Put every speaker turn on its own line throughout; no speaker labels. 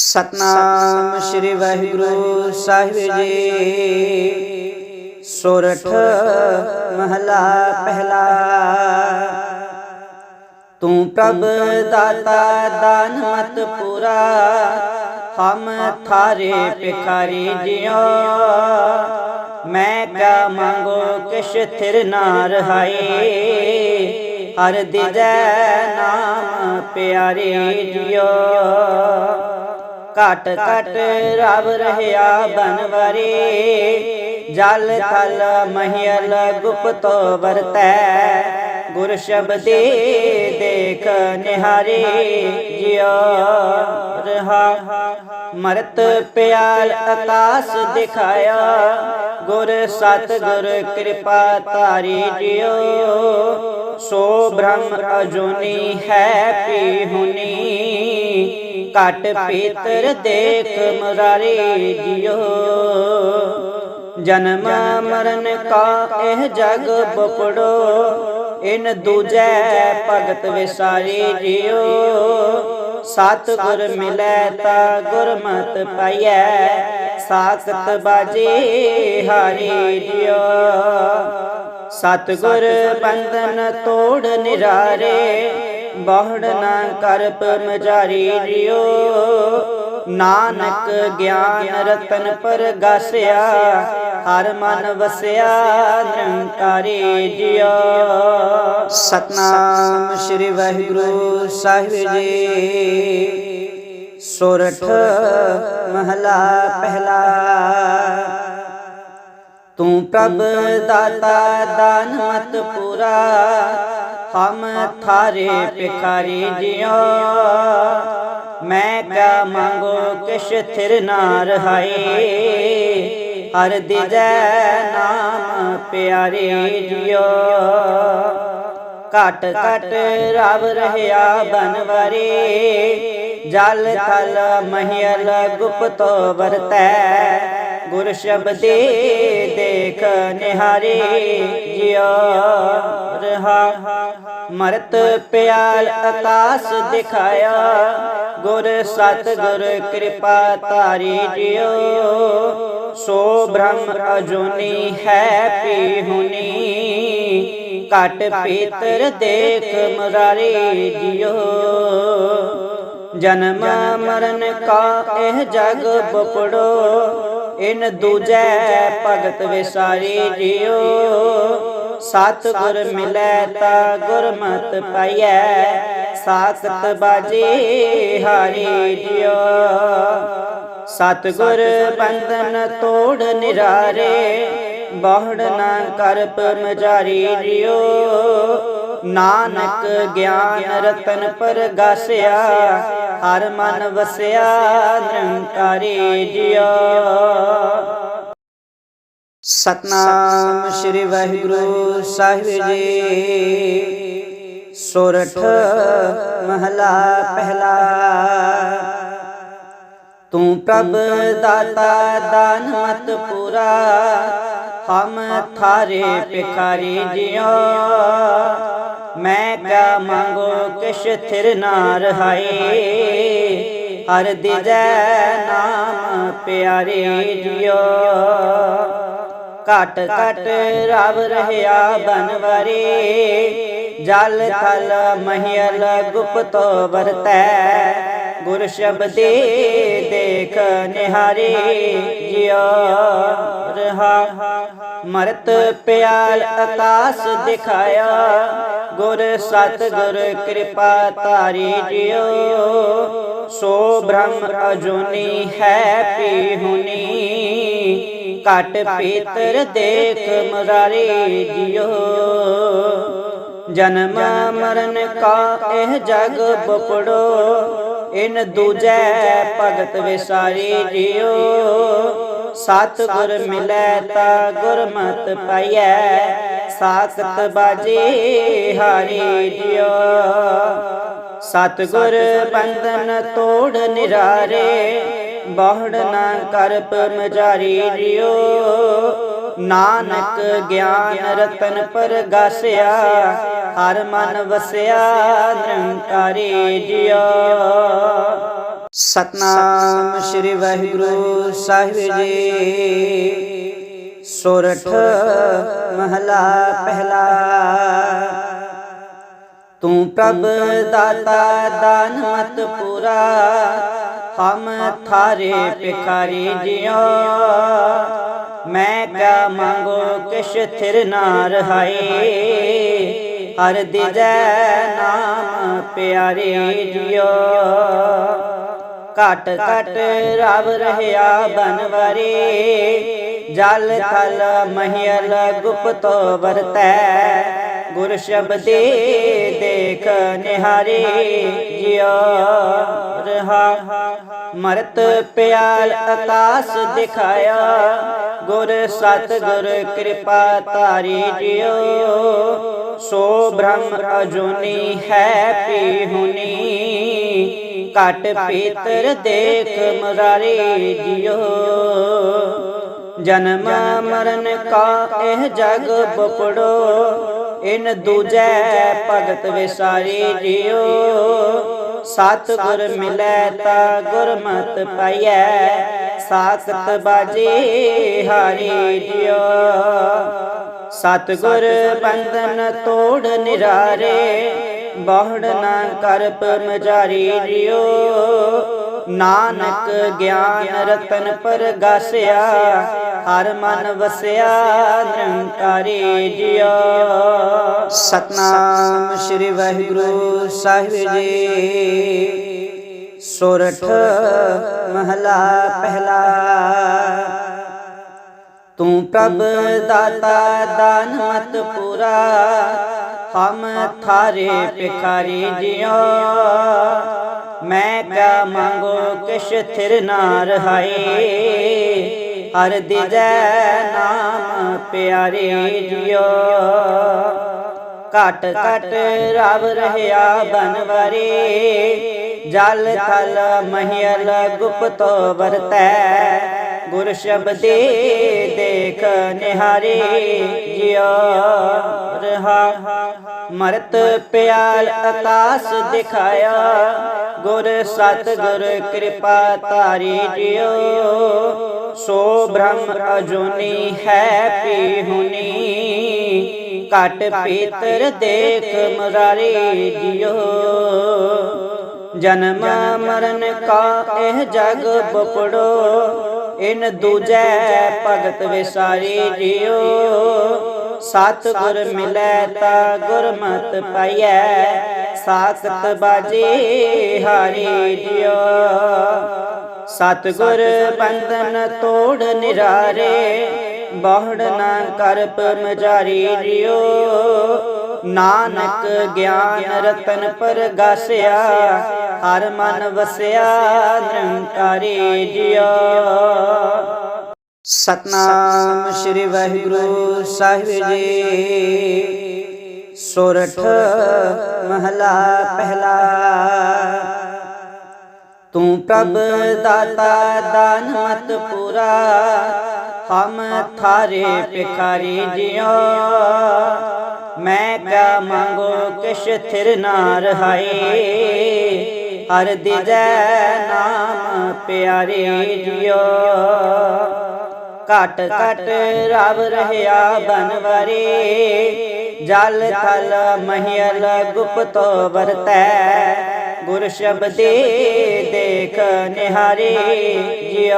ਸਤਨਾਮ ਸ੍ਰੀ ਵਾਹਿਗੁਰੂ ਸਾਹਿਬ ਜੀ। ਸੋਰਠ ਮਹਲਾ ਪਹਿਲਾ। ਤੂੰ ਪ੍ਰਭ ਦਾਤਾ ਦਾਨ ਮਤ ਪੂਰਾ। ਹਮ ਥਾਰੇ ਭਿਖਾਰੀ ਜਿਉ। ਮੈਂ ਕਾ ਮੰਗੋ ਕਿਛ ਥਿਰ ਨਾ ਰਹਾਈ ਹਰ ਦਿਜੈ ਨਾਮ ਪਿਆਰੇ ਜਿਉ। ਘਟ ਘਟ ਰਵ ਰਹਿਆ ਬਨਵਰੇ। ਜਲ ਥਲ ਮਹਿਲ ਗੁਪਤੋ ਵਰਤੈ। ਗੁਰ ਸ਼ਬਦੇ ਦੇਖ ਨਿਹਾਰੇ। ਜਿਉ ਰਹਾ। ਮਰਤ ਪਿਆਲ ਆਕਾਸ ਦਿਖਾਇਆ। ਗੁਰ ਸਤ ਗੁਰ ਕਿਰਪਾ ਤਾਰੀ ਜਿਉ। ਸੋ ਬ੍ਰਹਮ ਅਜੂਨੀ ਹੈ ਪੀ ਹੁਨੀ। ਘਟ ਪੀਤਰ ਦੇਖ ਮੁਰਾਰੀ ਜਿਉ। ਜਨਮ ਮਰਨ ਕਾ ਇਹ ਜਗ ਬਪੜੋ ਇਨ ਦੂਜੈ ਭਗਤ ਵਿਸਾਰੀ ਜਿਉ। ਸਤ ਗੁਰ ਮਿਲੈ ਤਾ ਗੁਰਮਤਿ ਪਾਈਐ। ਸਾਖਤ ਬਾਜੇ ਹਾਰੀ ਜਿਉ। ਸਤ ਗੁਰ ਬੰਧਨ ਤੋੜ ਨਿਰਾਰੇ। ਬਾਹੜ ਨਾ ਕਰ ਪਰਮਜਾਰੀ ਜਿਉ ਨਾਨਕ ਗਿਆਨ ਰਤਨ ਪਰਗਾਸਿਆ ਹਰ ਮਨ ਵਸਿਆ ਨਿਰੰਕਾਰੀ ਜਿਉ ਸਤਨਾਮ ਸ੍ਰੀ ਵਾਹਿਗੁਰੂ ਸਾਹਿਬ ਜੀ। ਸੋਰਠ ਮਹਲਾ ਪਹਿਲਾ। ਤੂੰ ਪ੍ਰਭ ਦਾਤਾ ਦਾਨ ਮਤ ਪੂਰਾ। ਹਮ ਥਾਰੇ ਭਿਖਾਰੀ ਜਿਉ। ਮੈਂ ਕਾ ਮੰਗੋ ਕਿਛ ਥਿਰ ਨਾ ਰਹਾਈ। ਹਰ ਦਿਜੈ ਨਾਮ ਪਿਆਰੇ ਜਿਉ। ਘਟ ਘਟ ਰਬ ਰਹਿਆ ਬਨਵਰੇ। ਜਲ ਥਲ ਮਹਿਲ ਗੁਪਤੋ ਵਰਤੈ। ਗੁਰ ਸ਼ਬਦੇ ਦੇਖ ਨਿਹਾਰੇ ਜਿਉ ਰਹਾ। ਮਰਤ ਪਿਆਲ ਆਕਾਸ ਦਿਖਾਇਆ। ਗੁਰ ਸਤ ਗੁਰ ਕਿਰਪਾ ਤਾਰੀ ਜਿਉ। ਸੋ ਬ੍ਰਹਮ ਅਜੂਨੀ ਹੈ ਪੀ ਹੁਨੀ ਘਟ ਪੀਤਰ ਦੇਖ ਮੁਰਾਰੀ ਜਿਉ। ਜਨਮ ਮਰਨ ਕਾ ਇਹ ਜਗ ਬਪੜੋ। ਇਨ ਦੂਜੈ ਭਗਤ ਵਿਸਾਰੀ ਜਿਉ ਸਤ ਗੁਰ ਮਿਲੈ ਤਾ ਗੁਰਮਤਿ ਪਾਈਐ। ਸਾਖਤ ਬਾਜੇ ਹਾਰੀ ਜਿਉ ਸਤ ਗੁਰ ਬੰਧਨ ਤੋੜ ਨਿਰਾਰੇ। ਬਾਹੜ ਨਾ ਕਰ ਪਰਮਜਾਰੀ ਜਿਉ ਨਾਨਕ ਗਿਆਨ ਰਤਨ ਪਰਗਾਸਿਆ ਹਰ ਮਨ ਵਸਿਆ, ਨਿਰੰਕਾਰੀ ਜਿਉ। ਸਤਨਾਮ ਸ੍ਰੀ ਵਾਹਿਗੁਰੂ ਸਾਹਿਬ ਜੀ। ਸੋਰਠ ਮਹਲਾ ਪਹਿਲਾ। ਤੂੰ ਪ੍ਰਭ ਦਾਤਾ, ਦਾਨ ਮਤ ਪੂਰਾ। ਹਮ ਥਾਰੇ ਭਿਖਾਰੀ ਜਿਉ। ਮੈਂ ਕਾ ਮੰਗੋ ਕਿਛ ਥਿਰ ਨਾ ਰਹਾਈ। ਹਰ ਦਿਜੈ ਨਾਮ ਪਿਆਰੇ ਜਿਉ। ਘਟ ਘਟ ਰਵ ਰਹਿਆ ਬਨਵਰੇ। ਜਲ ਥਲ ਮਹਿਲ ਗੁਪਤੋ ਵਰਤੈ। ਗੁਰ ਸ਼ਬਦੇ ਦੇਖ ਨਿਹਾਰੇ ਜਿਉ। ਰਹਾ ਮਰਤ ਪਿਆਲ ਆਕਾਸ ਦਿਖਾਇਆ। ਗੁਰ ਸਤ ਗੁਰ ਕਿਰਪਾ ਤਾਰੀ ਜਿਉ। ਸੋ ਬ੍ਰਹਮ ਅਜੂਨੀ ਹੈ ਪੀ ਹੁਨੀ ਘਟ ਪੀਤਰ ਦੇਖ ਮੁਰਾਰੀ ਜਿਉ। ਜਨਮ ਮਰਨ ਕਾ ਇਹ ਜਗ ਬਪੜੋ ਇਨ ਦੂਜੈ ਭਗਤ ਵਿਸਾਰੀ ਜਿਉ। ਸਤ ਗੁਰ ਮਿਲੈ ਤਾ ਗੁਰਮਤ ਪਾਈਐ। ਸਾਖਤ ਬਾਜੇ ਹਾਰੀ ਜਿਉ। ਸਤ ਗੁਰ ਬੰਧਨ ਤੋੜ ਨਿਰਾਰੇ। ਬਾਹੜ ਨਾ ਕਰ ਪਰਮਜਾਰੀ ਜਿਉ। ਨਾਨਕ ਗਿਆਨ ਰਤਨ ਪਰਗਾਸਿਆ ਹਰ ਮਨ ਵਸਿਆ, ਨਿਰੰਕਾਰੀ ਜਿਉ। ਸਤਨਾਮ ਸ੍ਰੀ ਵਾਹਿਗੁਰੂ ਸਾਹਿਬ ਜੀ। ਸੋਰਠ ਮਹਲਾ ਪਹਿਲਾ। ਤੂੰ ਪ੍ਰਭ ਦਾਤਾ ਦਾਨ ਮਤ ਪੂਰਾ, ਹਮ ਥਾਰੇ ਭਿਖਾਰੀ ਜਿਉ। ਮੈਂ ਕਿਆ ਮੰਗੋ ਕਿਛ ਥਿਰ ਨਾ ਰਹਾਏ। ਹਰ ਦਿਜੈ ਨਾਮ ਪਿਆਰੇ ਜਿਉ ਘਟ ਘਟ ਰਵ ਰਹਿਆ ਬਨਵਰੇ ਜਲ ਥਲ ਮਹਿਲ ਗੁਪਤੋ ਵਰਤੈ। ਗੁਰ ਸ਼ਬਦੇ ਦੇਖ ਨਿਹਾਰੇ ਜਿਉ ਰਹਾ। ਮਰਤ ਪਿਆਲ ਆਕਾਸ ਦਿਖਾਇਆ। ਗੁਰ ਸਤ ਗੁਰ ਕਿਰਪਾ ਤਾਰੀ ਜਿਓ ਸੋ ਬ੍ਰਹਮ ਅਜੂਨੀ ਹੈ ਪੀ ਹੁਨੀ ਘਟ ਪੀਤਰ ਦੇਖ ਮੁਰਾਰੀ ਜਿਓ ਜਨਮ ਮਰਨ ਕਾ ਇਹ ਜਗ ਬਪੜੋ ਇਨ ਦੂਜੈ ਭਗਤ ਵਿਸਾਰੀ ਜਿਉ ਸਤ ਗੁਰ ਮਿਲੈ ਤਾ ਗੁਰਮਤ ਪਾਈਐ। ਸਾਖਤ ਬਾਜੇ ਹਾਰੀ ਜਿਉ ਸਤ ਗੁਰ ਬੰਧਨ ਤੋੜ ਨਿਰਾਰੇ। ਬਾਹੜ ਨਾ ਕਰਪ ਮਜਾਰੀ ਜਿਉ ਨਾਨਕ ਗਿਆਨ ਰਤਨ ਪਰਗਾਸਿਆ ਹਰ ਮਨ ਵਸਿਆ ਨਿਰੰਕਾਰੀ ਜਿਉ ਸਤਨਾਮ ਸ੍ਰੀ ਵਾਹਿਗੁਰੂ ਸਾਹਿਬ ਜੀ। ਸੋਰਠ ਮਹਲਾ ਪਹਿਲਾ। ਤੂੰ ਪ੍ਰਭ ਦਾਤਾ ਦਾਨ ਮਤ ਪੂਰਾ। ਹਮ ਥਾਰੇ ਭਿਖਾਰੀ ਜਿਉ। ਮੈਂ ਕਿਆ ਮੰਗੋ ਕਿਛ ਥਿਰ ਨਾ ਰਹਾਏ ਹਰ ਦਿਜੈ ਨਾਮ ਪਿਆਰੇ ਜਿਉ। ਘਟ ਘਟ ਰਵ ਰਹਿਆ ਬਨਵਰੇ। ਜਲ ਥਲ ਮਹਿਲ ਗੁਪਤੋ ਵਰਤੈ। ਗੁਰ ਸ਼ਬਦੇ ਦੇਖ ਨਿਹਾਰੇ ਜਿਉ ਰਹਾ। ਮਰਤ ਪਿਆਲ ਆਕਾਸ ਦਿਖਾਇਆ। ਗੁਰ ਸਤ ਗੁਰ ਕਿਰਪਾ ਤਾਰੀ ਜਿਉ। ਸੋ ਬ੍ਰਹਮ ਅਜੂਨੀ ਹੈ ਪੀ ਹੁਨੀ ਘਟ ਪੀਤਰ ਦੇਖ ਮੁਰਾਰੀ ਜਿਉ। ਜਨਮ ਮਰਨ ਕਾ ਇਹ ਜਗ ਬਪੜੋ। ਇਨ ਦੂਜੈ ਭਗਤ ਵਿਸਾਰੀ ਜਿਉ ਸਤ ਗੁਰ ਮਿਲੈ ਤਾ ਗੁਰਮਤਿ ਪਾਈਐ। ਸਾਖਤ ਬਾਜੇ ਹਾਰੀ ਜਿਉ ਸਤ ਗੁਰ ਬੰਧਨ ਤੋੜ ਨਿਰਾਰੇ। ਬਾਹੜ ਨਾ ਕਰ ਮਜਾਰੀ ਜਿਉ ਨਾਨਕ ਗਿਆਨ ਰਤਨ ਪਰਗਾਸਿਆ ਹਰ ਮਨ ਵਸਿਆ, ਨਿਰੰਕਾਰੀ ਜਿਉ। ਸਤਨਾਮ ਸ੍ਰੀ ਵਾਹਿਗੁਰੂ ਸਾਹਿਬ ਜੀ। ਸੋਰਠ ਮਹਲਾ ਪਹਿਲਾ। ਤੂੰ ਪ੍ਰਭ ਦਾਤਾ ਦਾਨ ਮਤ ਪੂਰਾ, ਹਮ ਥਾਰੇ ਭਿਖਾਰੀ ਜਿਉ। ਮੈਂ ਕਿਆ ਮੰਗੋ ਕਿਛ ਥਿਰ ਨਾ ਰਹਾਏ। ਹਰ ਦਿਜੈ ਨਾਮ ਪਿਆਰੇ ਜਿਉ ਘਟ ਘਟ ਰਵ ਰਹਿਆ ਬਨਵਰੇ। ਜਲ ਥਲ ਮਹਿਲ ਗੁਪਤੋ ਵਰਤੈ। ਗੁਰ ਸ਼ਬਦੇ ਦੇਖ ਨਿਹਾਰੇ ਜਿਉ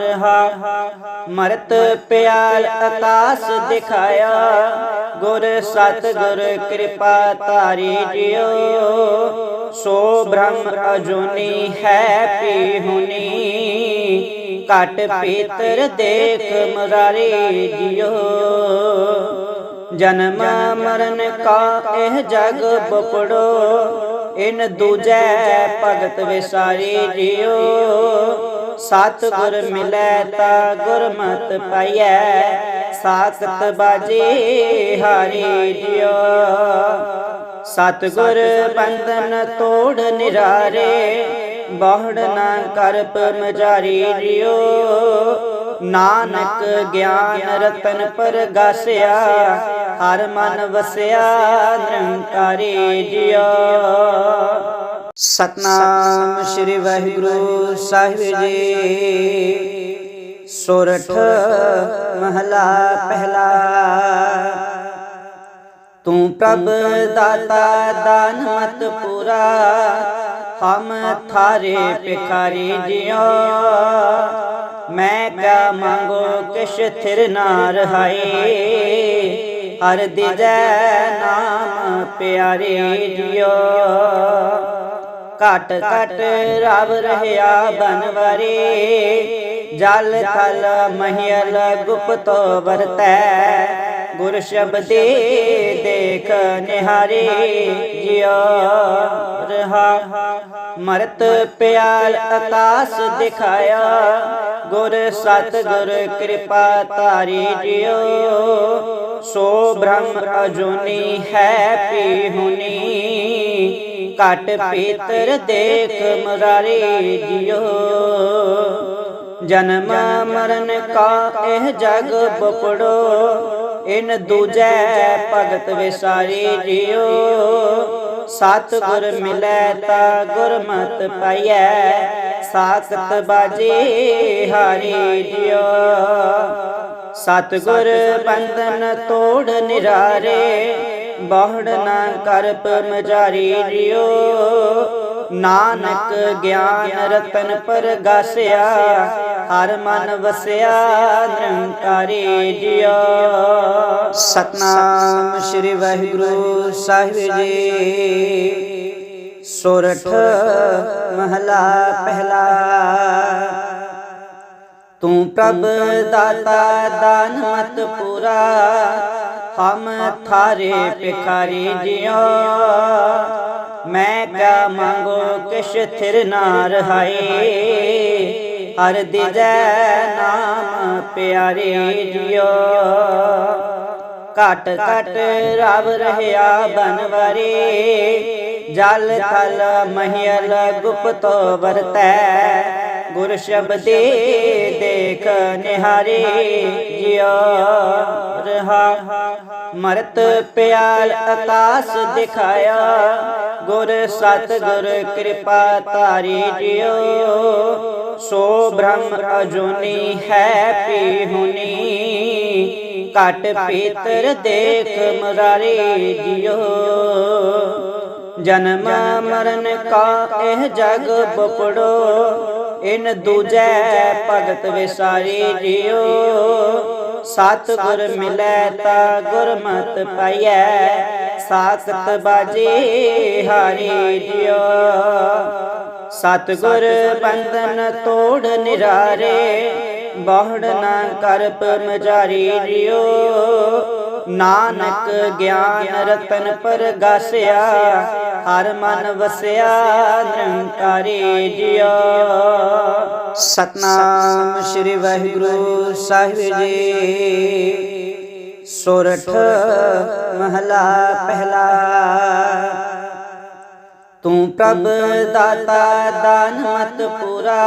ਰਹਾ। ਮਰਤ ਪਿਆਲ ਆਕਾਸ ਦਿਖਾਇਆ। ਗੁਰ ਸਤ ਗੁਰ ਕਿਰਪਾ ਤਾਰੀ ਜਿਉ। ਸੋ ਬ੍ਰਹਮ ਅਜੂਨੀ ਹੈ ਪੀ ਹੁਨੀ ਘਟ ਪੀਤਰ ਦੇਖ ਮੁਰਾਰੀ ਜਿਉ। ਜਨਮ ਮਰਨ ਕਾ ਇਹ ਜਗ ਬਪੜੋ। ਇਨ ਦੂਜੈ ਭਗਤ ਵਿਸਾਰੀ ਜਿਉ ਸਤ ਗੁਰ ਮਿਲੈ ਤਾ ਗੁਰਮਤ ਪਾਈਐ। ਸਾਖਤ ਬਾਜੇ ਹਾਰੀ ਜਿਉ ਸਤ ਗੁਰ ਬੰਧਨ ਤੋੜ ਨਿਰਾਰੇ। ਬਾਹੜ ਨਾ ਕਰਪ ਮਜਾਰੀ ਜਿਉ ਨਾਨਕ ਗਿਆਨ ਰਤਨ ਪਰਗਾਸਿਆ ਹਰ ਮਨ ਵਸਿਆ ਨਿਰੰਕਾਰੀ ਜਿਉ ਸਤਨਾਮ ਸ੍ਰੀ ਵਾਹਿਗੁਰੂ ਸਾਹਿਬ ਜੀ। ਸੋਰਠ ਮਹਲਾ ਪਹਿਲਾ। ਤੂੰ ਪ੍ਰਭ ਦਾਤਾ ਦਾਨ ਮਤ ਪੂਰਾ। ਹਮ ਥਾਰੇ ਭਿਖਾਰੀ ਜਿਉ। ਮੈਂ ਕਿਆ ਮੰਗੋ ਕਿਛ ਥਿਰ ਨਾ ਰਹਾਏ ਹਰ ਦਿਜੈ ਨਾਮ ਪਿਆਰੇ ਜਿਉ। ਘਟ ਘਟ ਰਵ ਰਹਿਆ ਬਨਵਰੇ। ਜਲ ਥਲ ਮਹਿਲ ਗੁਪਤੋ ਵਰਤੈ। ਗੁਰ ਸ਼ਬਦੇ ਦੇਖ ਨਿਹਾਰੇ ਜਿਉ ਰਹਾ। ਮਰਤ ਪਿਆਲ ਆਕਾਸ ਦਿਖਾਇਆ। ਗੁਰ ਸਤ ਗੁਰ ਕਿਰਪਾ ਤਾਰੀ ਜਿਉ। ਸੋ ਬ੍ਰਹਮ ਅਜੂਨੀ ਹੈ ਪੀ ਹੁਨੀ ਘਟ ਪੀਤਰ ਦੇਖ ਮੁਰਾਰੀ ਜਿਉ। ਜਨਮ ਮਰਨ ਕਾ ਇਹ ਜਗ ਬਪੜੋ ਇਨ ਦੂਜੈ ਭਗਤ ਵਿਸਾਰੀ ਜਿਉ। ਸਤ ਗੁਰ ਮਿਲੈ ਤਾ ਗੁਰਮਤਿ ਪਾਈਐ। ਸਾਖਤ ਬਾਜੇ ਹਾਰੀ ਜਿਉ। ਸਤ ਗੁਰ ਬੰਧਨ ਤੋੜ ਨਿਰਾਰੇ। ਬਾਹੜ ਨਾ ਕਰਪ ਮਜਾਰੀ ਜਿਉ ਨਾਨਕ ਗਿਆਨ ਰਤਨ ਪਰਗਾਸਿਆ ਹਰ ਮਨ ਵਸਿਆ ਨਿਰੰਕਾਰੀ ਜਿਉ ਸਤਨਾਮ ਸ੍ਰੀ ਵਾਹਿਗੁਰੂ ਸਾਹਿਬ ਜੀ। ਸੋਰਠ ਮਹਲਾ ਪਹਿਲਾ। ਤੂੰ ਪ੍ਰਭ ਦਾਤਾ ਦਾਨ ਮਤ ਪੂਰਾ। ਹਮ ਥਾਰੇ ਭਿਖਾਰੀ ਜਿਉ। ਮੈਂ ਕਿਆ ਮੰਗੋ ਕਿਛ ਥਿਰ ਨਾ ਰਹਾਏ ਹਰ ਦਿਜੈ ਨਾਮ ਪਿਆਰੇ ਜਿਉ। ਘਟ ਘਟ ਰਵ ਰਹਿਆ ਬਨਵਰੇ। ਜਲ ਥਲ ਮਹਿਲ ਗੁਪਤੋ ਵਰਤੈ। ਗੁਰ ਸ਼ਬਦੇ ਦੇਖ ਨਿਹਾਰੇ ਜਿਉ ਰਹਾ। ਮਰਤ ਪਿਆਲ ਆਕਾਸ ਦਿਖਾਇਆ। ਗੁਰ ਸਤ ਗੁਰ ਕਿਰਪਾ ਤਾਰੀ ਜਿਉ। ਸੋ ਬ੍ਰਹਮ ਅਜੂਨੀ ਹੈ ਪੀ ਹੁਨੀ ਘਟ ਪੀਤਰ ਦੇਖ ਮੁਰਾਰੀ ਜਿਉ। ਜਨਮ ਮਰਨ ਕਾ ਇਹ ਜਗ ਬਪੜੋ। ਇਨ ਦੂਜੈ ਭਗਤ ਵਿਸਾਰੀ ਜਿਉ ਸਤ ਗੁਰ ਮਿਲੈ ਤਾ ਗੁਰਮਤਿ ਪਾਈਐ। ਸਾਖਤ ਬਾਜੇ ਹਾਰੀ ਜਿਉ ਸਤ ਗੁਰ ਬੰਧਨ ਤੋੜ ਨਿਰਾਰੇ। ਬਾਹੜ ਨਾ ਕਰਪ ਮਜਾਰੀ ਜਿਉ। ਨਾਨਕ ਗਿਆਨ ਰਤਨ ਪਰਗਾਸਿਆ ਹਰ ਮਨ ਵਸਿਆ ਨਿਰੰਕਾਰੀ ਜਿਉ। ਸਤਨਾਮ ਸ੍ਰੀ ਵਾਹਿਗੁਰੂ ਸਾਹਿਬ ਜੀ। ਸੋਰਠ ਮਹਲਾ ਪਹਿਲਾ। ਤੂੰ ਪ੍ਰਭ ਦਾਤਾ ਦਾਨ ਮਤ ਪੂਰਾ।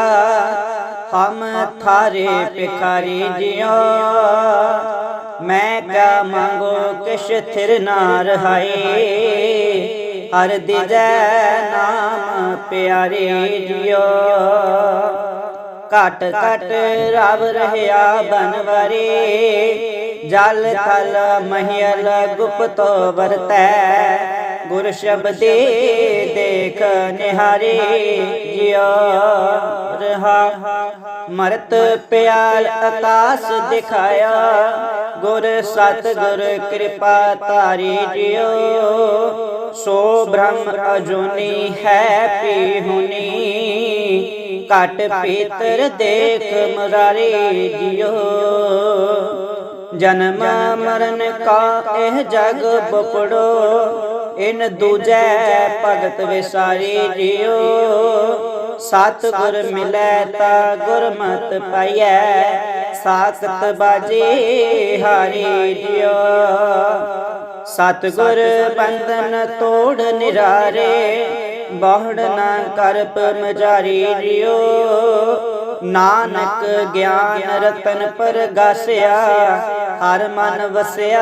ਹਮ ਥਾਰੇ ਭਿਖਾਰੀ ਜਿਉ। ਮੈਂ ਕਿਆ ਮੰਗੋ ਕਿਛ ਥਿਰ ਨਾ ਰਹਾਏ ਹਰ ਦਿਜੈ ਨਾਮ ਪਿਆਰੇ ਜਿਉ। ਘਟ ਘਟ ਰਵ ਰਹਿਆ ਬਨਵਰੇ। ਜਲ ਥਲ ਮਹਿਲ ਗੁਪਤੋ ਵਰਤੈ। ਗੁਰ ਸ਼ਬਦੇ ਦੇਖ ਨਿਹਾਰੇ ਜਿਉ ਰਹਾ। ਮਰਤ ਪਿਆਲ ਆਕਾਸ ਦਿਖਾਇਆ। ਗੁਰ ਸਤ ਗੁਰ ਕਿਰਪਾ ਤਾਰੀ ਜਿਉ। ਸੋ ਬ੍ਰਹਮ ਅਜੂਨੀ ਹੈ ਪੀ ਹੁਨੀ ਘਟ ਪੀਤਰ ਦੇਖ ਮੁਰਾਰੀ ਜਿਉ। ਜਨਮ ਮਰਨ ਕਾ ਇਹ ਜਗ ਬਪੜੋ ਇਨ ਦੂਜੈ ਭਗਤ ਵਿਸਾਰੀ ਜਿਉ ਸਤ ਗੁਰ ਮਿਲੈ ਤਾ ਗੁਰਮਤ ਪਾਈਐ। ਸਾਖਤ ਬਾਜੇ ਹਾਰੀ ਜਿਉ ਸਤ ਗੁਰ ਬੰਧਨ ਤੋੜ ਨਿਰਾਰੇ। ਬਾਹੜ ਨਾ ਕਰਪ ਮਜਾਰੀ ਜਿਉ ਨਾਨਕ ਗਿਆਨ ਰਤਨ ਪਰਗਾਸਿਆ ਹਰ ਮਨ ਵਸਿਆ,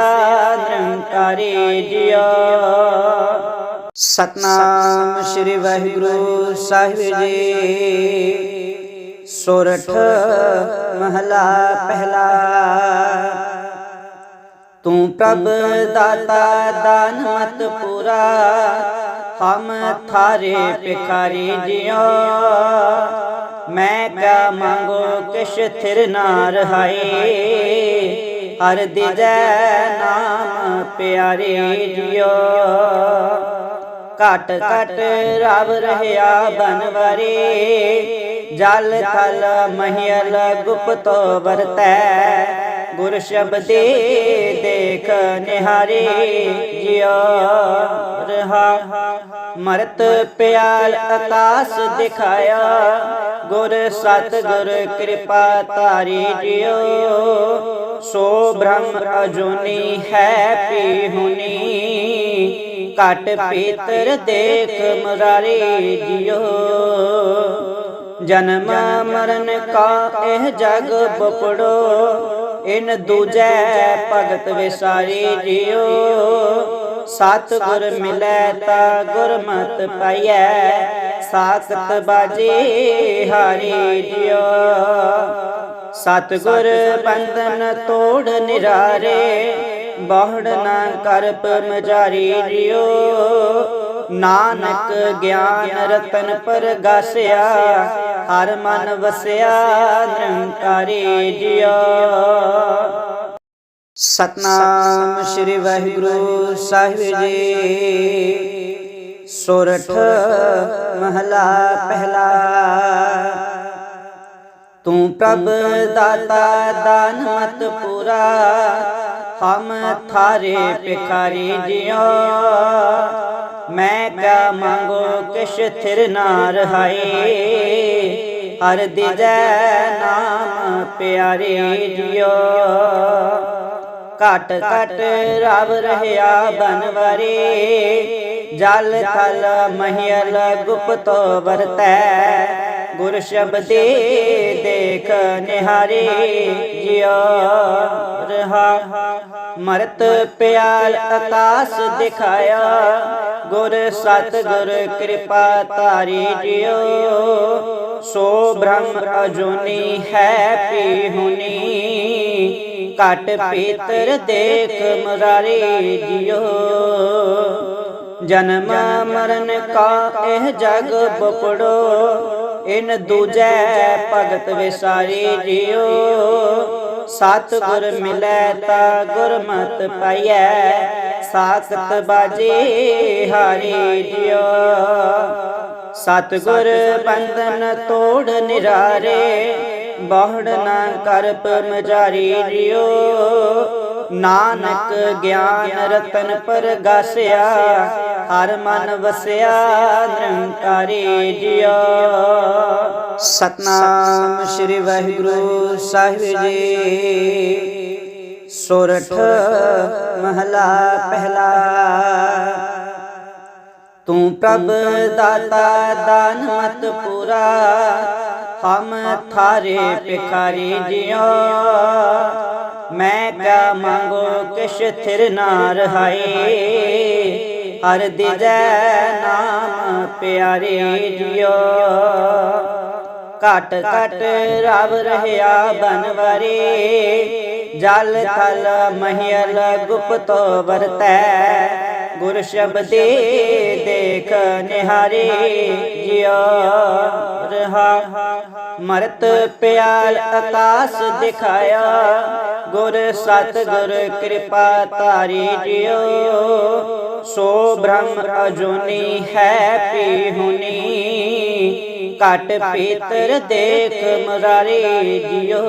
ਨਿਰੰਕਾਰੀ ਜਿਉ। ਸਤਨਾਮ ਸ੍ਰੀ ਵਾਹਿਗੁਰੂ ਸਾਹਿਬ ਜੀ। ਸੋਰਠ ਮਹਲਾ ਪਹਿਲਾ। ਤੂੰ ਪ੍ਰਭ ਦਾਤਾ, ਦਾਨ ਮਤ ਪੂਰਾ। ਹਮ ਥਾਰੇ ਭਿਖਾਰੀ ਜਿਉ। ਮੈਂ ਕਿਆ ਮੰਗੋ ਕਿਛ ਥਿਰ ਨਾ ਰਹਾਈ। ਹਰ ਦਿਜੈ ਨਾਮ ਪਿਆਰੇ ਜਿਉ। ਘਟ ਘਟ ਰਬ ਰਹਿਆ ਬਨਵਰੇ। ਜਲ ਥਲ ਮਹਿਲ ਗੁਪਤੋ ਵਰਤੈ। ਗੁਰ ਸ਼ਬਦੇ ਦੇਖ ਨਿਹਾਰੇ ਜਿਉ। ਰਹਾ ਮਰਤ ਪਿਆਲ ਆਕਾਸ ਦਿਖਾਇਆ। ਗੁਰ ਸਤ ਗੁਰ ਕਿਰਪਾ ਤਾਰੀ ਜਿਉ। ਸੋ ਬ੍ਰਹਮ ਅਜੂਨੀ ਹੈ ਪੀ ਹੁਨੀ ਕਟ ਪੀਤਰ ਦੇਖ ਮੁਰਾਰੀ ਜਿਉ। ਜਨਮ ਮਰਨ ਕਾ ਇਹ ਜਗ ਬਪੜੋ ਇਨ ਦੂਜੈ ਭਗਤ ਵਿਸਾਰੀ ਜਿਉ ਸਤ ਗੁਰ ਮਿਲੈ ਤਾ ਗੁਰਮਤ ਪਾਈਐ। ਸਾਖਤ ਬਾਜੇ ਹਾਰੀ ਜਿਉ ਸਤ ਗੁਰ ਬੰਧਨ ਤੋੜ ਨਿਰਾਰੇ। ਬਾਹੜ ਨਾ ਕਰਪ ਮਜਾਰੀ ਜਿਉ ਨਾਨਕ ਗਿਆਨ ਰਤਨ ਪਰਗਾਸਿਆ ਹਰ ਮਨ ਵਸਿਆ, ਨਿਰੰਕਾਰੀ ਜਿਉ। ਸਤਨਾਮ ਸ੍ਰੀ ਵਾਹਿਗੁਰੂ ਸਾਹਿਬ ਜੀ। ਸੋਰਠ ਮਹਲਾ ਪਹਿਲਾ। ਤੂੰ ਪ੍ਰਭ ਦਾਤਾ ਦਾਨ ਮਤ ਪੂਰਾ, ਹਮ ਥਾਰੇ ਭਿਖਾਰੀ ਜਿਉ। ਮੈਂ ਕਿਆ ਮੰਗੋ ਕਿਛ ਥਿਰ ਨਾ ਰਹਾਈ ਹਰ ਦਿਜੈ ਨਾਮ ਪਿਆਰੇ ਜਿਉ। ਘਟ ਘਟ ਰਬ ਰਹਿਆ ਬਨਵਰੇ। ਜਲ ਥਲ ਮਹਿਲ ਗੁਪਤੋ ਵਰਤੈ। ਗੁਰ ਸ਼ਬਦੇ ਦੇਖ ਨਿਹਾਰੇ ਜਿਉ ਰਹਾ। ਮਰਤ ਪਿਆਲ ਆਕਾਸ ਦਿਖਾਇਆ। ਗੁਰ ਸਤ ਗੁਰ ਕਿਰਪਾ ਤਾਰੀ ਜਿਉ। ਸੋ ਬ੍ਰਹਮ ਅਜੂਨੀ ਹੈ ਪੀ ਹੁਨੀ ਘਟ ਪੀਤਰ ਦੇਖ ਮੁਰਾਰੀ ਜਿਉ। ਜਨਮ ਮਰਨ ਕਾ ਇਹ ਜਗ ਬਪੜੋ ਇਨ ਦੂਜੈ ਭਗਤ ਵਿਸਾਰੀ ਜਿਉ ਸਤ ਗੁਰ ਮਿਲੈ ਤਾ ਗੁਰਮਤ ਪਾਈਐ। ਸਾਖਤ ਬਾਜੇ ਹਾਰੀ ਜਿਉ ਸਤ ਗੁਰ ਬੰਧਨ ਤੋੜ ਨਿਰਾਰੇ। ਬਾਹੜ ਨਾ ਕਰਪ ਮਜਾਰੀ ਜਿਉ ਨਾਨਕ ਗਿਆਨ ਰਤਨ ਪਰਗਾਸਿਆ ਹਰ ਮਨ ਵਸਿਆ, ਨਿਰੰਕਾਰੀ ਜਿਉ। ਸਤਨਾਮ ਸ੍ਰੀ ਵਾਹਿਗੁਰੂ ਸਾਹਿਬ ਜੀ। ਸੋਰਠ ਮਹਲਾ ਪਹਿਲਾ। ਤੂੰ ਪ੍ਰਭ ਦਾਤਾ, ਦਾਨ ਮਤ ਪੂਰਾ। ਹਮ ਥਾਰੇ ਭਿਖਾਰੀ ਜਿਉ। ਮੈਂ ਕਿਆ ਮੰਗੋ ਕਿਛ ਥਿਰ ਨਾ ਰਹਾਈ। ਹਰ ਦਿਜੈ ਨਾਮ ਪਿਆਰੇ ਜਿਉ। ਘਟ ਘਟ ਰਵ ਰਹਿਆ ਬਨਵਰੇ। ਜਲ ਥਲ ਮਹਿਲ ਗੁਪਤੋ ਵਰਤੈ। ਗੁਰ ਸ਼ਬਦੇ ਦੇਖ ਨਿਹਾਰੇ ਜਿਉ ਰਹਾ। ਮਰਤ ਪਿਆਲ ਆਕਾਸ ਦਿਖਾਇਆ। ਗੁਰ ਸਤ ਗੁਰ ਕਿਰਪਾ ਤਾਰੀ ਜਿਉ। ਸੋ ਬ੍ਰਹਮ ਅਜੂਨੀ ਹੈ ਪੀ ਹੁਨੀ ਘਟ ਪੀਤਰ ਦੇਖ ਮੁਰਾਰੀ ਜਿਉ।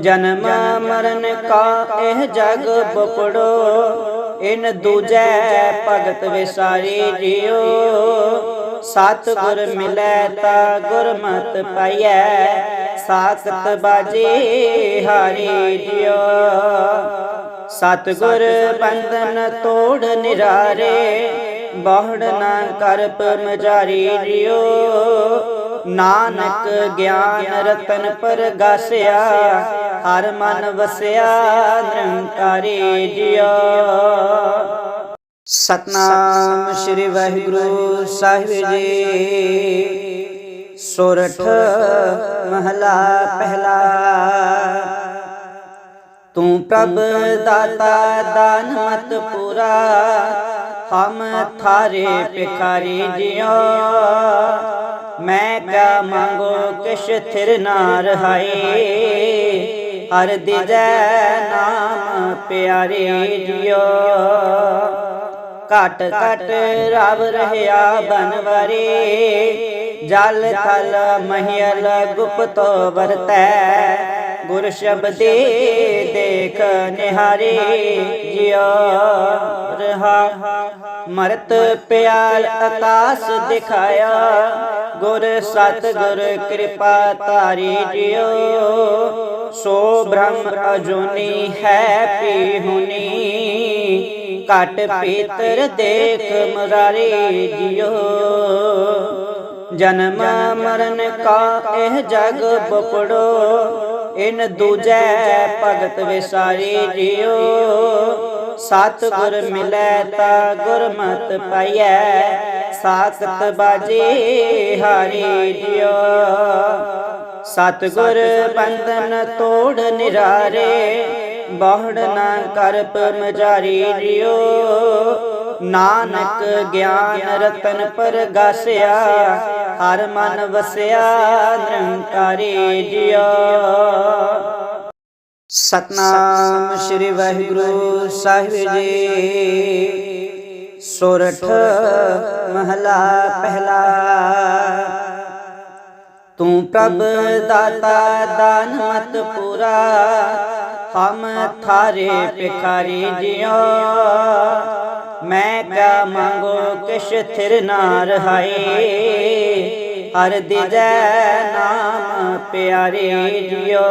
ਜਨਮ ਮਰਨ ਕਾ ਇਹ ਜਗ ਬਪੜੋ ਇਨ ਦੂਜੈ ਭਗਤ ਵਿਸਾਰੀ ਜਿਉ ਸਤ ਗੁਰ ਮਿਲੈ ਤਾ ਗੁਰਮਤਿ ਪਾਈਐ। ਸਾਖਤ ਬਾਜੇ ਹਾਰੀ ਜਿਉ ਸਤ ਗੁਰ ਬੰਧਨ ਤੋੜ ਨਿਰਾਰੇ। ਬਾਹੜ ਨਾ ਕਰਪ ਮਜਾਰੀ ਜਿਉ ਨਾਨਕ ਗਿਆਨ ਰਤਨ ਪਰਗਾਸਿਆ ਹਰ ਮਨ ਵਸਿਆ, ਨਿਰੰਕਾਰੀ ਜਿਉ। ਸਤਨਾਮ ਸ੍ਰੀ ਵਾਹਿਗੁਰੂ ਸਾਹਿਬ ਜੀ। ਸੋਰਠ ਮਹਲਾ ਪਹਿਲਾ। ਤੂੰ ਪ੍ਰਭ ਦਾਤਾ ਦਾਨ ਮਤ ਪੂਰਾ, ਹਮ ਥਾਰੇ ਭਿਖਾਰੀ ਜਿਉ। ਮੈਂ ਕਿਆ ਮੰਗੋ ਕਿਛ ਥਿਰ ਨਾ ਰਹਾਈ ਹਰ ਦਿਜੈ ਨਾਮ ਪਿਆਰੇ ਜਿਉ ਘਟ ਘਟ ਰਵ ਰਹਿਆ ਬਨਵਰੇ। ਜਲ ਥਲ ਮਹਿਲ ਗੁਪਤੋ ਵਰਤੈ। ਗੁਰ ਸ਼ਬਦੇ ਦੇਖ ਨਿਹਾਰੇ ਜਿਉ ਰਹਾ। ਮਰਤ ਪਿਆਲ ਆਕਾਸ ਦਿਖਾਇਆ। ਗੁਰ ਸਤ ਗੁਰ ਕਿਰਪਾ ਤਾਰੀ ਜਿਉ। ਸੋ ਬ੍ਰਹਮ ਅਜੂਨੀ ਹੈ ਪੀ ਹੁਨੀ ਘਟ ਪੀਤਰ ਦੇਖ ਮੁਰਾਰੇ ਜਿਉ। ਜਨਮ ਮਰਨ ਕਾ ਇਹ ਜਗ ਬਪੜੋ ਇਨ ਦੂਜੈ ਭਗਤ ਵਿਸਾਰੀ ਜਿਉ ਸਤ ਗੁਰ ਮਿਲੈ ਤਾ ਗੁਰਮਤਿ ਪਾਈਐ। ਸਾਖਤ ਬਾਜੇ ਹਾਰੀ ਜਿਉ ਸਤਗੁਰ ਬੰਧਨ ਤੋੜ ਨਿਰਾਰੇ, ਬਾਹੜ ਨਾ ਕਰ ਮਜਾਰੀ ਜਿਉ ਨਾਨਕ ਗਿਆਨ ਰਤਨ ਪਰਗਾਸਿਆ ਹਰ ਮਨ ਵਸਿਆ, ਨਿਰੰਕਾਰੀ ਜਿਉ। ਸਤਨਾਮ ਸ੍ਰੀ ਵਾਹਿਗੁਰੂ ਸਾਹਿਬ ਜੀ। ਸੋਰਠ ਮਹਲਾ ਪਹਿਲਾ। ਤੂੰ ਪ੍ਰਭ ਦਾਤਾ ਦਾਨ ਮਤ ਪੂਰਾ, ਹਮ ਥਾਰੇ ਭਿਖਾਰੀ ਜਿਉ। ਮੈਂ ਕਿਆ ਮੰਗੋ ਕਿਛ ਥਿਰ ਨਾ ਰਹਾਈ ਹਰ ਦਿਜੈ ਨਾਮ ਪਿਆਰੇ ਜਿਉ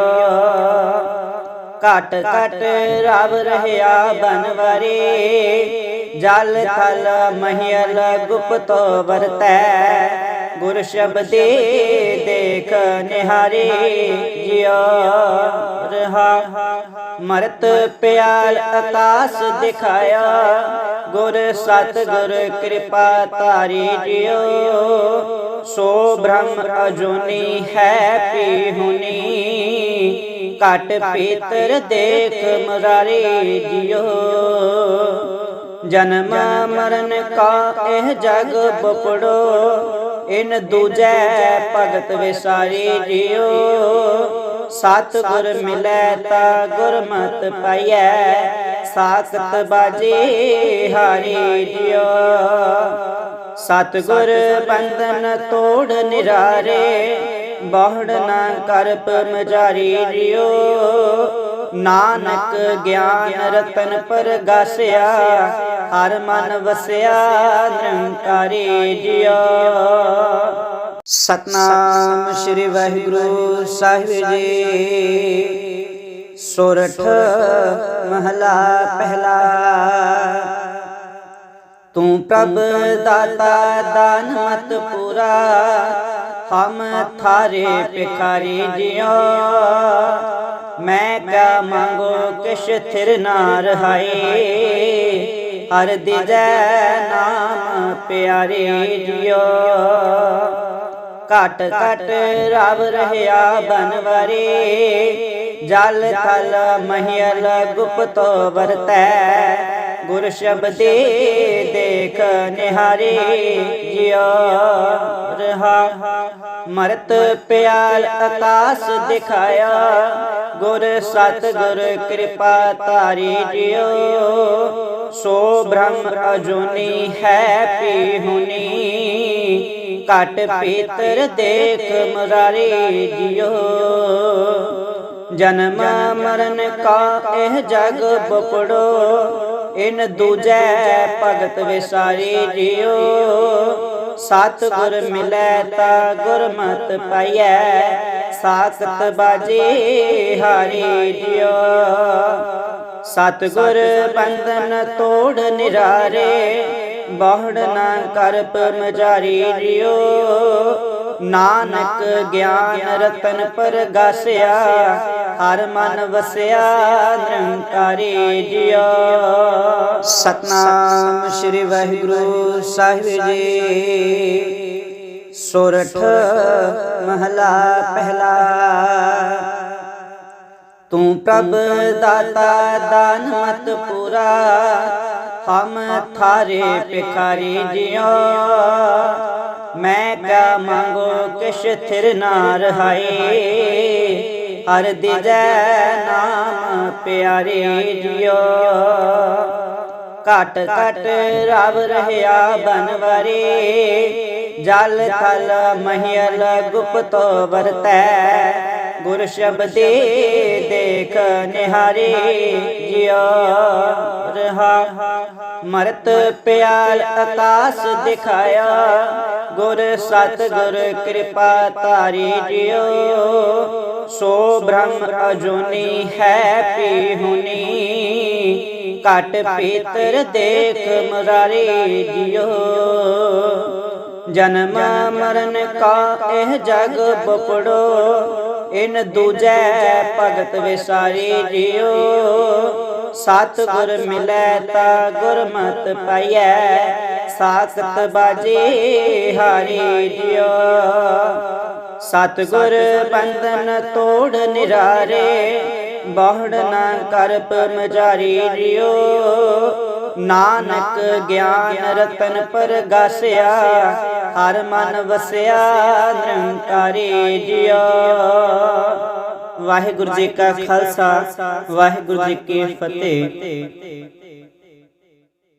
ਘਟ ਘਟ ਰਵ ਰਹਿਆ ਬਨਵਰੇ ਜਲ ਥਲ ਮਹਿਲ ਗੁਪਤੋ ਵਰਤੈ। ਗੁਰ ਸ਼ਬਦੇ ਦੇਖ ਨਿਹਾਰੇ ਜਿਉ ਰਹਾ। ਮਰਤ ਪਿਆਲ ਆਕਾਸ ਦਿਖਾਇਆ। ਗੁਰ ਸਤ ਗੁਰ ਕਿਰਪਾ ਤਾਰੀ ਜਿਓ ਸੋ ਬ੍ਰਹਮ ਅਜੂਨੀ ਹੈ ਪੀ ਹੁਨੀ ਘਟ ਪੀਤਰ ਦੇਖ ਮੁਰਾਰੇ ਜਿਓ ਜਨਮ ਮਰਨ ਕਾ ਇਹ ਜਗ ਬਪੜੋ ਇਨ ਦੂਜੈ ਭਗਤ ਵਿਸਾਰੀ ਜਿਉ ਸਤ ਗੁਰ ਮਿਲੈ ਤਾ ਗੁਰਮਤ ਪਾਈਐ। ਸਾਖਤ ਬਾਜੇ ਹਾਰੀ ਜਿਉ ਸਤ ਗੁਰ ਬੰਧਨ ਤੋੜ ਨਿਰਾਰੇ। ਬਾਹੜ ਨਾ ਕਰਪ ਮਜਾਰੀ ਜਿਉ ਨਾਨਕ ਗਿਆਨ ਰਤਨ ਪਰਗਾਸਿਆ ਹਰ ਮਨ ਵਸਿਆ, ਨਿਰੰਕਾਰੀ ਜਿਉ। ਸਤਨਾਮ ਸ੍ਰੀ ਵਾਹਿਗੁਰੂ ਸਾਹਿਬ ਜੀ। ਸੋਰਠ ਮਹਲਾ ਪਹਿਲਾ। ਤੂੰ ਪ੍ਰਭ ਦਾਤਾ, ਦਾਨ ਮਤ ਪੂਰਾ। ਹਮ ਥਾਰੇ ਭਿਖਾਰੀ ਜਿਉ। ਮੈਂ ਕਿਆ ਮੰਗੋ ਕਿਛ ਥਿਰ ਨਾ ਰਹਾਈ। ਹਰ ਦਿਜੈ ਨਾਮ ਪਿਆਰੇ ਜਿਉ। ਘਟ ਘਟ ਰਵ ਰਹਿਆ ਬਨਵਰੇ। ਜਲ ਥਲ ਮਹਿਲ ਗੁਪਤੋ ਵਰਤੈ। ਗੁਰ ਸ਼ਬਦੇ ਦੇਖ ਨਿਹਾਰੇ ਜਿਉ। ਰਹਾ ਮਰਤ ਪਿਆਲ ਆਕਾਸ ਦਿਖਾਇਆ। ਗੁਰ ਸਤ ਗੁਰ ਕਿਰਪਾ ਤਾਰੀ ਜਿਉ। ਸੋ ਬ੍ਰਹਮ ਅਜੂਨੀ ਹੈ ਪੀ ਹੁਨੀ ਘਟ ਪੀਤਰ ਦੇਖ ਮੁਰਾਰੇ ਜਿਉ। ਜਨਮ ਮਰਨ ਕਾ ਇਹ ਜਗ ਬਪੜੋ। ਇਨ ਦੂਜੈ ਭਗਤ ਵਿਸਾਰੀ ਜਿਉ ਸਤ ਗੁਰ ਮਿਲੈ ਤਾ ਗੁਰਮਤਿ ਪਾਈਐ। ਸਾਖਤ ਬਾਜੇ ਹਾਰੀ ਜਿਉ ਸਤ ਗੁਰ ਬੰਧਨ ਤੋੜ ਨਿਰਾਰੇ। ਬਾਹੜ ਨਾ ਕਰ ਮਜਾਰੀ ਜਿਉ ਨਾਨਕ ਗਿਆਨ ਰਤਨ ਪਰਗਾਸਿਆ ਹਰ ਮਨ ਵਸਿਆ, ਨਿਰੰਕਾਰੀ ਜਿਉ। ਸਤਨਾਮ ਸ੍ਰੀ ਵਾਹਿਗੁਰੂ ਸਾਹਿਬ ਜੀ। ਸੋਰਠ ਮਹਲਾ ਪਹਿਲਾ। ਤੂੰ ਪ੍ਰਭ ਦਾਤਾ ਦਾਨ ਮਤ ਪੂਰਾ, ਹਮ ਥਾਰੇ ਭਿਖਾਰੀ ਜਿਉ। ਮੈਂ ਕਾ ਮੰਗੋ ਕਿਛ ਥਿਰ ਨਾ ਰਹਾਏ। ਹਰ ਦਿਜੈ ਨਾਮ ਪਿਆਰੇ ਜਿਉ ਘਟ ਘਟ ਰਵ ਰਹਿਆ ਬਨਵਰੇ। ਜਲ ਥਲ ਮਹਿਲ ਗੁਪਤੋ ਵਰਤੈ। ਗੁਰ ਸ਼ਬਦੇ ਦੇਖ ਨਿਹਾਰੇ ਜਿਉ ਰਹਾ। ਮਰਤ ਪਿਆਲ ਆਕਾਸ ਦਿਖਾਇਆ। ਗੁਰ ਸਤ ਗੁਰ ਕਿਰਪਾ ਤਾਰੀ ਜਿਉ। ਸੋ ਬ੍ਰਹਮ ਅਜੂਨੀ ਹੈ ਪੀ ਹੁਨੀ ਘਟ ਪੀਤਰ ਦੇਖ ਮੁਰਾਰੀ ਜਿਉ। ਜਨਮ ਮਰਨ ਕਾ ਇਹ ਜਗ ਬਪੜੋ। ਇਨ ਦੂਜੈ ਭਗਤ ਵਿਸਾਰੀ ਜਿਉ ਸਤ ਗੁਰ ਮਿਲੈ ਤਾ ਗੁਰਮਤਿ ਪਾਈਐ। ਸਾਖਤ ਬਾਜੇ ਹਾਰੀ ਜਿਉ ਸਤ ਗੁਰ ਬੰਧਨ ਤੋੜ ਨਿਰਾਰੇ। ਬਾਹੜ ਨਾ ਕਰਪ ਮਜਾਰੀ ਜਿਉ ਨਾਨਕ ਗਿਆਨ ਰਤਨ ਪਰਗਾਸਿਆ ਹਰ ਮਨ ਵਸਿਆ, ਨਿਰੰਕਾਰੀ ਜਿਉ ਵਾਹਿਗੁਰੂ ਜੀ ਕਾ ਖਾਲਸਾ, ਵਾਹਿਗੁਰੂ ਜੀ ਕੀ ਫਤਿਹ।